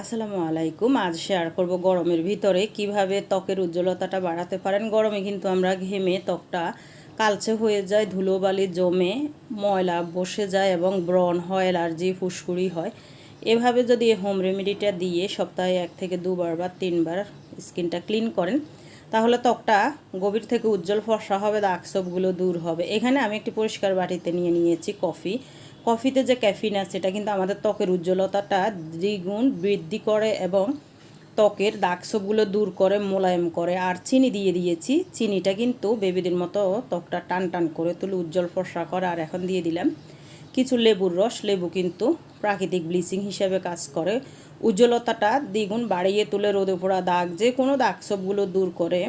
আসসালামু আলাইকুম। আজ শেয়ার করব গরমের ভিতরে কীভাবে ত্বকের উজ্জ্বলতাটা বাড়াতে পারেন। গরমে কিন্তু আমরা ঘেমে ত্বকটা কালচে হয়ে যায়, ধুলোবালি জমে, ময়লা বসে যায় এবং ব্রণ হয়, অ্যালার্জি, ফুসকুড়ি হয়। এভাবে যদি হোম রেমেডিটা দিয়ে সপ্তাহে এক থেকে দুবার বা তিনবার স্কিনটা ক্লিন করেন, তাহলে ত্বকটা গভীর থেকে উজ্জ্বল ফর্সা হবে, দাগ ছোপগুলো দূর হবে। এখানে আমি একটি পরিষ্কার বাটিতে নিয়ে নিয়েছি কফি। কফিতে যে ক্যাফিন আছে এটা কিন্তু আমাদের ত্বকের উজ্জ্বলতাটা দ্বিগুণ বৃদ্ধি করে এবং ত্বকের দাগ ছোপগুলো দূর করে, মোলায়েম করে। আর চিনি দিয়ে দিয়েছি। চিনিটা কিন্তু বেবিদের মতো ত্বকটা টান টান করে তুলে উজ্জ্বল ফর্সা করে। আর এখন দিয়ে দিলাম কিছু লেবুর রস। লেবু কিন্তু প্রাকৃতিক ব্লিচিং হিসেবে কাজ করে। উজ্জ্বলতাটা দ্বিগুণ বাড়িয়ে তুলে রোদে পোড়া দাগ, যে কোনো দাগ সবগুলো দূর করে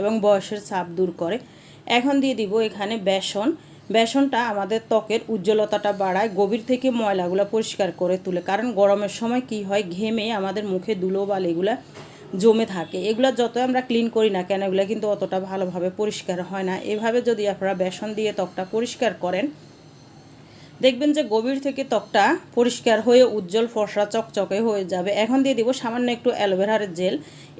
এবং বয়সের ছাপ দূর করে। এখন দিয়ে দিব এখানে বেসন। বেসনটা আমাদের ত্বকের উজ্জ্বলতাটা বাড়ায়, গভীর থেকে ময়লাগুলো পরিষ্কার করে তুলে। কারণ গরমের সময় কি হয়, ঘেমে আমাদের মুখে ধুলো বাল এগুলা জমে থাকে। এগুলো যত আমরা ক্লিন করি না কেন, এগুলো কিন্তু অতটা ভালোভাবে পরিষ্কার হয় না। এভাবে যদি আপনারা বেসন দিয়ে ত্বকটা পরিষ্কার করেন দেখবেন যে গভীর থেকে ত্বকটা পরিষ্কার হয়ে উজ্জ্বল ফর্সা চকচকে হয়ে যাবে। এখন দিয়ে দিব সামান্য একটু অ্যালোভেরার জেল।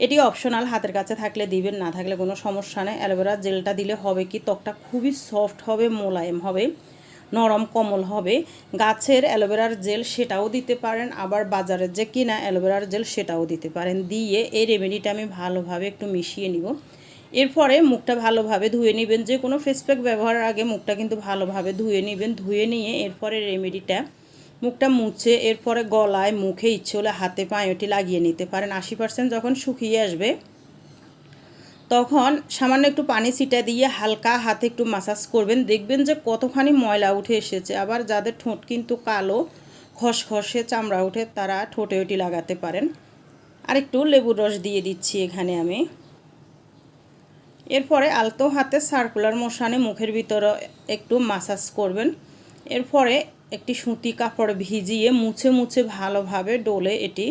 এটি অপশনাল, হাতের কাছে থাকলে দিবেন, না থাকলে কোনো সমস্যা নেই। অ্যালোভেরার জেলটা দিলে হবে কি, ত্বকটা খুবই সফট হবে, মোলায়েম হবে, নরম, কমল হবে। গাছের অ্যালোভেরার জেল সেটাও দিতে পারেন, আবার বাজারের যে কিনা অ্যালোভেরার জেল সেটাও দিতে পারেন। দিয়ে এই রেমেডিটা আমি ভালোভাবে একটু মিশিয়ে নিব। এরপরে মুখটা ভালোভাবে ধুয়ে নেবেন। যে কোনো ফেস প্যাক ব্যবহারের আগে মুখটা কিন্তু ভালোভাবে ধুয়ে নেবেন। ধুয়ে নিয়ে এরপরে রেমেডিটা মুখটা মুছে এরপরে গলায় মুখে ইচ্ছে হলে হাতে পায়ে ওটি লাগিয়ে নিতে পারেন। আশি পার্সেন্ট যখন শুকিয়ে আসবে, তখন সামান্য একটু পানি ছিটা দিয়ে হালকা হাতে একটু মাসাজ করবেন। দেখবেন যে কতখানি ময়লা উঠে এসেছে। আবার যাদের ঠোঁট কিন্তু কালো, খসখসে চামড়া উঠে তারা ঠোঁটে ওটি লাগাতে পারেন। আর একটু লেবুর রস দিয়ে দিচ্ছি এখানে আমি। এরপরে আলতো হাতে সার্কুলার মোশানে মুখের ভিতরে একটু মাসাজ করবেন। এরপরে একটি সুতি কাপড় ভিজিয়ে মুছে মুছে ভালোভাবে ডোলে এটি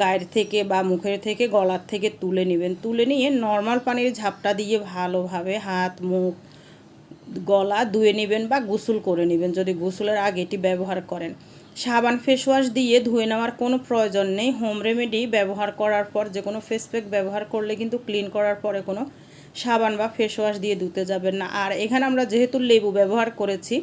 গায়ের থেকে বা মুখের থেকে, গলার থেকে তুলে নেবেন। তুলে নিয়ে নর্মাল পানির ঝাপটা দিয়ে ভালোভাবে হাত, মুখ, গলা ধুয়ে নেবেন বা গোসল করে নেবেন যদি গোসলের আগে এটি ব্যবহার করেন। সাবান ফেস ওয়াশ দিয়ে ধুয়ে নেওয়ার কোনো প্রয়োজন নেই। হোম রেমেডি ব্যবহার করার পর যে কোনো ফেস প্যাক ব্যবহার করলে কিন্তু ক্লিন করার পরে কোনো সাবান বা ফেস ওয়াশ দিয়ে ধুতে যাবেন না। আর এখানে আমরা যেহেতু লেবু ব্যবহার করেছি,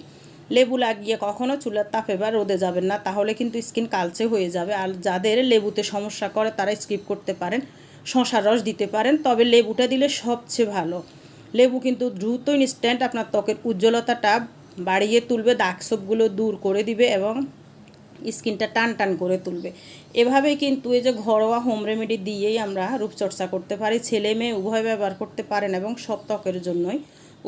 লেবু লাগিয়ে কখনো চুলার তাপে বা রোদে যাবেন না, তাহলে কিন্তু স্কিন কালচে হয়ে যাবে। আর যাদের লেবুতে সমস্যা করে, তারা স্কিপ করতে পারেন, শশার রস দিতে পারেন। তবে লেবুটা দিলে সবচেয়ে ভালো। লেবু কিন্তু দ্রুত ইনস্ট্যান্ট আপনার ত্বকের উজ্জ্বলতাটা বাড়িয়ে তুলবে, দাগ দূর করে দিবে এবং স্কিনটা টান টান করে তুলবে। এভাবেই কিন্তু এই যে ঘরোয়া হোম রেমেডি দিয়েই আমরা রূপচর্চা করতে পারি। ছেলে মেয়ে উভয় ব্যবহার করতে পারেন এবং সব ত্বকের জন্যই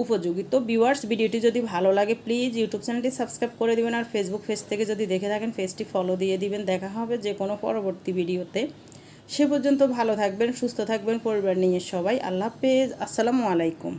উপযোগী। তো ভিউয়ার্স ভিডিওটি যদি ভালো লাগে প্লিজ ইউটিউব চ্যানেলটি সাবস্ক্রাইব করে দেবেন আর ফেসবুক পেজ থেকে যদি দেখে থাকেন পেজটি ফলো দিয়ে দিবেন। দেখা হবে যে কোনো পরবর্তী ভিডিওতে। সে পর্যন্ত ভালো থাকবেন, সুস্থ থাকবেন, পরিবার নিয়ে সবাই। আল্লাহ হাফেজ। আসসালামু আলাইকুম।